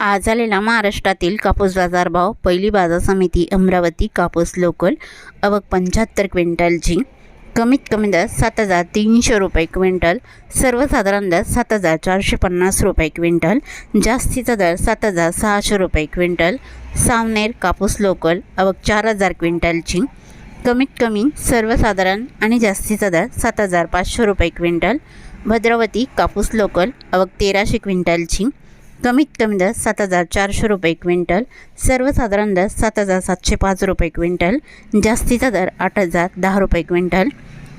आज आलेला महाराष्ट्रातील कापूस बाजारभाव पहिली बाजार समिती अमरावती कापूस लोकल अवक पंच्याहत्तर क्विंटलची कमीत कमी दर सात हजार तीनशे रुपये क्विंटल सर्वसाधारण दर सात हजार चारशे पन्नास रुपये क्विंटल जास्तीचा दर सात हजार सहाशे रुपये क्विंटल सावनेर कापूस लोकल अवक चार हजार क्विंटलची कमीत कमी सर्वसाधारण आणि जास्तीचा दर सात हजार पाचशे रुपये क्विंटल भद्रावती कापूस लोकल अवक तेराशे क्विंटलची कमीत कमी दर सात हजार चारशे रुपये क्विंटल सर्वसाधारण दर सात हजार सातशे पाच रुपये क्विंटल जास्तीचा दर आठ हजार दहा रुपये क्विंटल.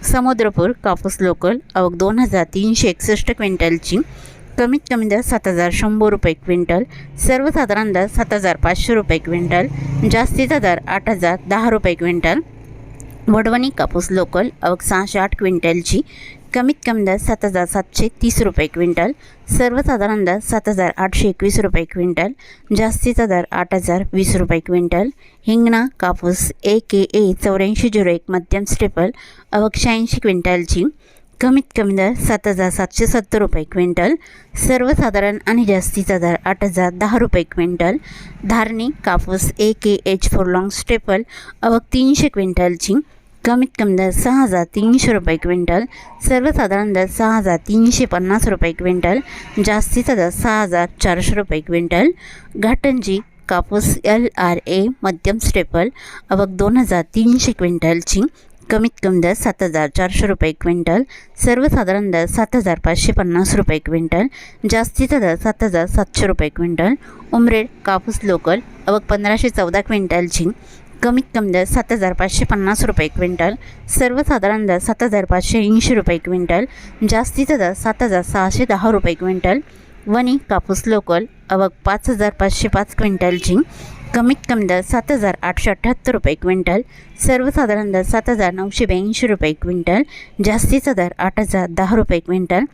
समुद्रपूर कापूस लोकल अवघ दोन हजार तीनशे एकसष्ट क्विंटलची कमीत कमी दर सात हजार शंभर रुपये क्विंटल सर्वसाधारण दर सात हजार पाचशे रुपये क्विंटल जास्तीचा दर आठ हजार दहा रुपये क्विंटल. वडवणी कापूस लोकल अवघ सहाशे आठ क्विंटलची कमीत कमी दर सात हजार सातशे तीस रुपये क्विंटल सर्वसाधारण दर सात हजार आठशे एकवीस रुपये क्विंटल जास्तीचा दर आठ हजार वीस रुपये क्विंटल हिंगणा कापूस ए के ए चौऱ्याऐंशी झिरो एक मध्यम स्टेपल अवक शहाऐंशी क्विंटलची कमीत कमी दर सात हजार सातशे सत्तर रुपये क्विंटल सर्वसाधारण आणि जास्तीचा दर आठ हजार दहा रुपये क्विंटल धारणी कापूस A K H four long staple अवक तीनशे क्विंटलची कमीत कमी दर सहा हजार तीनशे रुपये क्विंटल सर्वसाधारण दर सहा हजार तीनशे पन्नास रुपये क्विंटल जास्तीचा दर सहा हजार चारशे रुपये क्विंटल घाटंजी कापूस एल आर ए मध्यम स्टेपल अवक दोन हजार तीनशे क्विंटलची कमीत कमी दर सात हजार चारशे रुपये क्विंटल सर्वसाधारण दर सात हजार पाचशे पन्नास रुपये क्विंटल जास्तीचा दर सात हजार सातशे रुपये क्विंटल उमरेड कापूस लोकल अवक पंधराशे चौदा क्विंटलची कमीत कमी दर सात हजार पाचशे पन्नास रुपये क्विंटल सर्वसाधारण दर सात हजार पाचशे ऐंशी रुपये क्विंटल जास्तीचा दर सात हजार सहाशे दहा रुपये क्विंटल वणी कापूस लोकल अवक पाच हजार पाचशे पाच क्विंटलची कमीत कमी दर सात हजार आठशे अठ्ठ्याहत्तर रुपये क्विंटल सर्वसाधारण दर सात हजार नऊशे ब्याऐंशी रुपये क्विंटल जास्तीचा दर आठ हजार दहा रुपये क्विंटल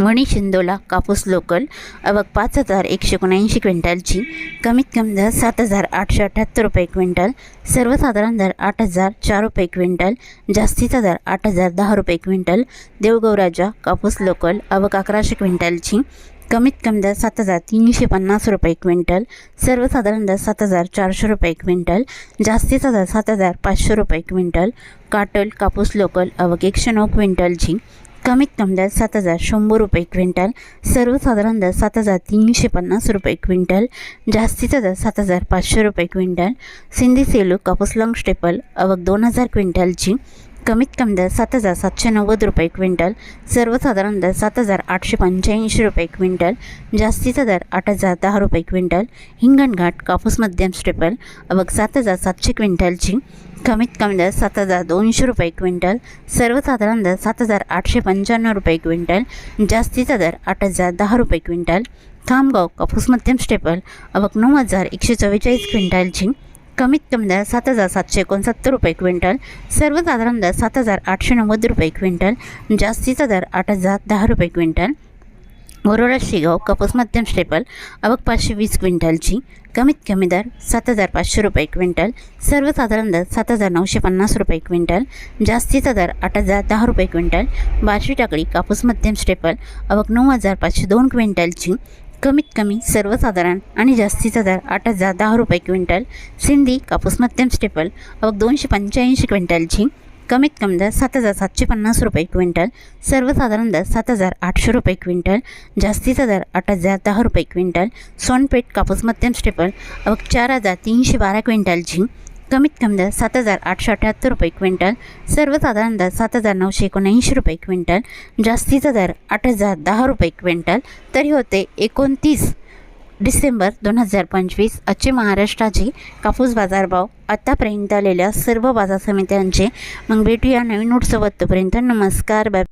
वणी शिंदोला कापूस लोकल अवक पाच हजार एकशे एकोणऐंशी क्विंटलची कमीत कमी दर सात हजार आठशे अठ्ठ्याहत्तर रुपये क्विंटल सर्वसाधारण दर आठ हजार चार रुपये क्विंटल जास्तीचा दर आठ हजार दहा रुपये क्विंटल देवगौराजा कापूस लोकल अवक अकराशे क्विंटलची कमीत कमी दर सात हजार तीनशे पन्नास रुपये क्विंटल सर्वसाधारण दर सात हजार चारशे रुपये क्विंटल जास्तीचा दर सात हजार पाचशे रुपये क्विंटल काटल कापूस लोकल अवक एकशे नऊ क्विंटलची कमीत कमी दर सात हजार शंभर रुपये क्विंटल सर्वसाधारण दर सात हजार तीनशे पन्नास रुपये क्विंटल जास्तीचा दर सात हजार पाचशे रुपये क्विंटल सिंधी सेलू कापूस लॉंग स्टेपल अवक दोन हजार क्विंटलची कमीत कमी दर सात हजार सातशे नव्वद रुपये क्विंटल सर्वसाधारण दर सात हजार आठशे पंच्याऐंशी रुपये क्विंटल जास्तीचा दर आठ हजार दहा रुपये क्विंटल हिंगणघाट कापूस मध्यम स्टेपल अवक सात हजार सातशे क्विंटलची कमीत कमी दर सात हजार दोनशे रुपये क्विंटल सर्वसाधारण दर सात हजार आठशे पंच्याण्णव रुपये क्विंटल जास्तीचा दर आठ हजार दहा रुपये क्विंटल खामगाव कापूस मध्यम स्टेपल अवक नऊ हजार एकशे चव्वेचाळीस क्विंटलची कमीत कमी दर सात हजार सातशे एकोणसत्तर रुपये क्विंटल सर्वसाधारण दर सात हजार आठशे नव्वद रुपये क्विंटल जास्तीचा दर आठ हजार दहा रुपये क्विंटल. वरोडा शेगाव कापूस मध्यम स्टेपल अवक पाचशे वीस क्विंटलची कमीत कमी दर सात हजार पाचशे रुपये क्विंटल सर्वसाधारण दर सात हजार नऊशे पन्नास रुपये क्विंटल जास्तीचा दर आठ हजार दहा रुपये क्विंटल. बार्शी टाकळी कापूस मध्यम स्टेपल अवक नऊ हजार पाचशे दोन क्विंटलची कमीत कमी सर्वसाधारण आणि जास्तीचा दर आठ हजार दहा रुपये क्विंटल सिंधी कापूस मध्यम स्टेपल अवक दोनशे पंच्याऐंशी क्विंटलची कमीत कमी दर सात हजार सातशे पन्नास रुपये क्विंटल सर्वसाधारण दर सात हजार आठशे रुपये क्विंटल जास्तीचा दर आठ हजार दहा रुपये क्विंटल सोनपेठ कापूस मध्यम स्टेपल अवक चार हजार तीनशे बारा क्विंटलची कमीत कमी दर सात हजार आठशे अठ्ठ्याहत्तर रुपये क्विंटल सर्वसाधारण दर सात हजार नऊशे एकोणऐंशी रुपये क्विंटल जास्तीचा दर आठ हजार दहा रुपये क्विंटल. तरी होते एकोणतीस डिसेंबर दोन हजार पंचवीस आजचे महाराष्ट्राचे कापूस बाजारभाव आत्तापर्यंत आलेल्या सर्व बाजार समित्यांचे. मग भेटूया नवीन नोटसोबत तोपर्यंत नमस्कार बाय.